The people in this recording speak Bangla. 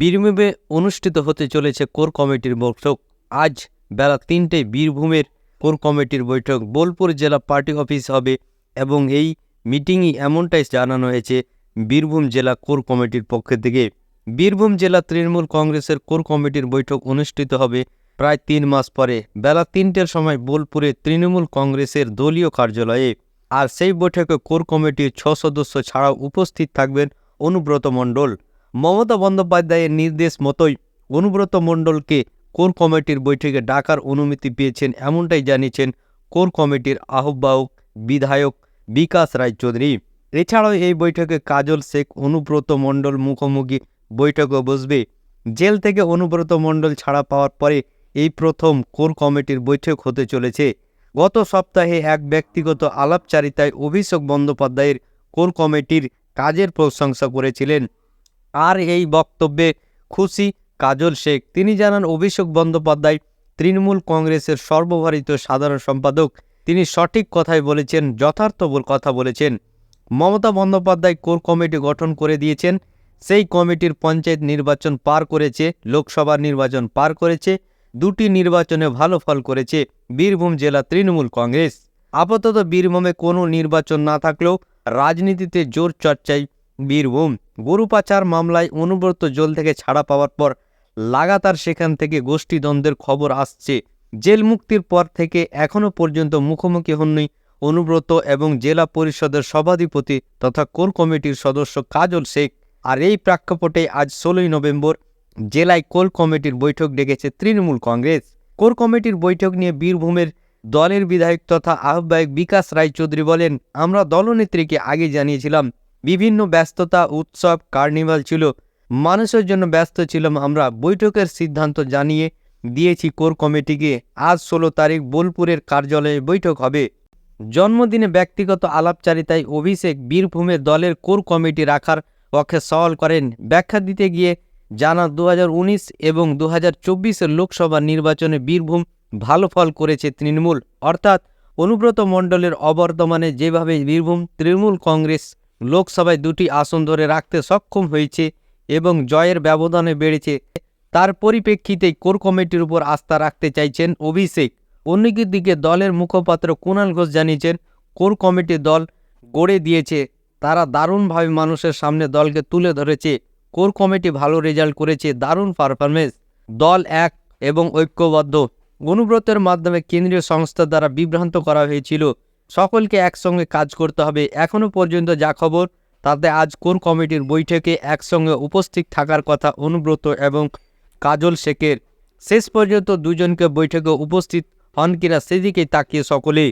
বীরভূমে অনুষ্ঠিত হতে চলেছে কোর কমিটির বৈঠক। আজ বেলা তিনটেয় বীরভূমের কোর কমিটির বৈঠক। বোলপুর জেলা পার্টি অফিস হবে এবং এই মিটিংই এমনটাই জানানো হয়েছে বীরভূম জেলা কোর কমিটির পক্ষ থেকে। বীরভূম জেলা তৃণমূল কংগ্রেসের কোর কমিটির বৈঠক অনুষ্ঠিত হবে প্রায় তিন মাস পরে। বেলা তিনটের সময় বোলপুরে তৃণমূল কংগ্রেসের দলীয় কার্যালয়ে। আর সেই বৈঠকে কোর কমিটির ছ সদস্য ছাড়াও উপস্থিত থাকবেন অনুব্রত মণ্ডল। মমতা বন্দ্যোপাধ্যায়ের নির্দেশ মতোই অনুব্রত মণ্ডলকে কোর কমিটির বৈঠকে ডাকার অনুমতি পেয়েছেন এমনটাই জানিয়েছেন কোর কমিটির আহ্বায়ক বিধায়ক বিকাশ রায়চৌধুরী। এছাড়াও এই বৈঠকে কাজল শেখ, অনুব্রত মণ্ডল মুখোমুখি বৈঠকে বসবে। জেল থেকে অনুব্রত মণ্ডল ছাড়া পাওয়ার পরে এই প্রথম কোর কমিটির বৈঠক হতে চলেছে। গত সপ্তাহে এক ব্যক্তিগত আলাপচারিতায় অভিষেক বন্দ্যোপাধ্যায়ের কোর কমিটির কাজের প্রশংসা করেছিলেন। আর এই বক্তব্যে খুশি কাজল শেখ। তিনি জানান, অভিষেক বন্দ্যোপাধ্যায় তৃণমূল কংগ্রেসের সর্বভারতীয় সাধারণ সম্পাদক। তিনি সঠিক কথাই বলেছেন, যথার্থ বল- কথা বলেছেন। মমতা বন্দ্যোপাধ্যায় কোর কমিটি গঠন করে দিয়েছেন। সেই কমিটির পঞ্চায়েত নির্বাচন পার করেছে লোকসভা নির্বাচন পার করেছে, দুটি নির্বাচনে ভালো ফল করেছে, বীরভূম জেলা তৃণমূল কংগ্রেস। আপাতত বীরভূমে কোনো নির্বাচন না থাকলেও রাজনীতিতে জোর চর্চায় বীরভূম। গরু পাচার মামলায় অনুব্রত জেল থেকে ছাড়া পাওয়ার পর লাগাতার সেখান থেকে গোষ্ঠীদ্বন্দ্বের খবর আসছে। জেল মুক্তির পর থেকে এখনও পর্যন্ত মুখোমুখি হননি অনুব্রত এবং জেলা পরিষদের সভাধিপতি তথা কোর কমিটির সদস্য কাজল শেখ। আর এই প্রেক্ষাপটে আজ ষোলোই নভেম্বর জেলায় কোর কমিটির বৈঠক ডেকেছে তৃণমূল কংগ্রেস। কোর কমিটির বৈঠক নিয়ে বীরভূমের দলের বিধায়ক তথা আহ্বায়ক বিকাশ রায়চৌধুরী বলেন, আমরা দলনেত্রীকে আগে জানিয়েছিলাম বিভিন্ন ব্যস্ততা, উৎসব, কার্নিভাল ছিল। মানুষের জন্য ব্যস্ত ছিলাম আমরা। বৈঠকের সিদ্ধান্ত জানিয়ে দিয়েছি কোর কমিটিকে, আজ ষোলো তারিখ বোলপুরের কার্যালয়ে বৈঠক হবে। জন্মদিনে ব্যক্তিগত আলাপচারিতায় অভিষেক বীরভূমের দলের কোর কমিটি রাখার পক্ষে সওয়াল করেন। ব্যাখ্যা দিতে গিয়ে জানা দুহাজার উনিশ এবং দু হাজার লোকসভা নির্বাচনে বীরভূম ভালো ফল করেছে তৃণমূল। অর্থাৎ অনুব্রত মণ্ডলের অবর্তমানে যেভাবে বীরভূম তৃণমূল কংগ্রেস লোকসভায় দুটি আসন ধরে রাখতে সক্ষম হয়েছে এবং জয়ের ব্যবধানে বেড়েছে। তার পরিপ্রেক্ষিতেই কোর কমিটির উপর আস্থা রাখতে চাইছেন অভিষেক। অন্যদিকে দলের মুখপাত্র কুণাল ঘোষ জানিয়েছেন, কোর কমিটি দল গড়ে দিয়েছে। তারা দারুণভাবে মানুষের সামনে দলকে তুলে ধরেছে। কোর কমিটি ভালো রেজাল্ট করেছে, দারুণ পারফরমেন্স দল এক এবং ঐক্যবদ্ধ। অনুব্রতের মাধ্যমে কেন্দ্রীয় সংস্থা দ্বারা বিভ্রান্ত করা হয়েছিল। সকলকে একসঙ্গে কাজ করতে হবে। এখনও পর্যন্ত যা খবর, তাতে আজ কোন কমিটির বৈঠকে একসঙ্গে উপস্থিত থাকার কথা অনুব্রত এবং কাজল শেখের। শেষ পর্যন্ত দুজনকে বৈঠকে উপস্থিত হন কিনা সেদিকেই তাকিয়ে সকলেই।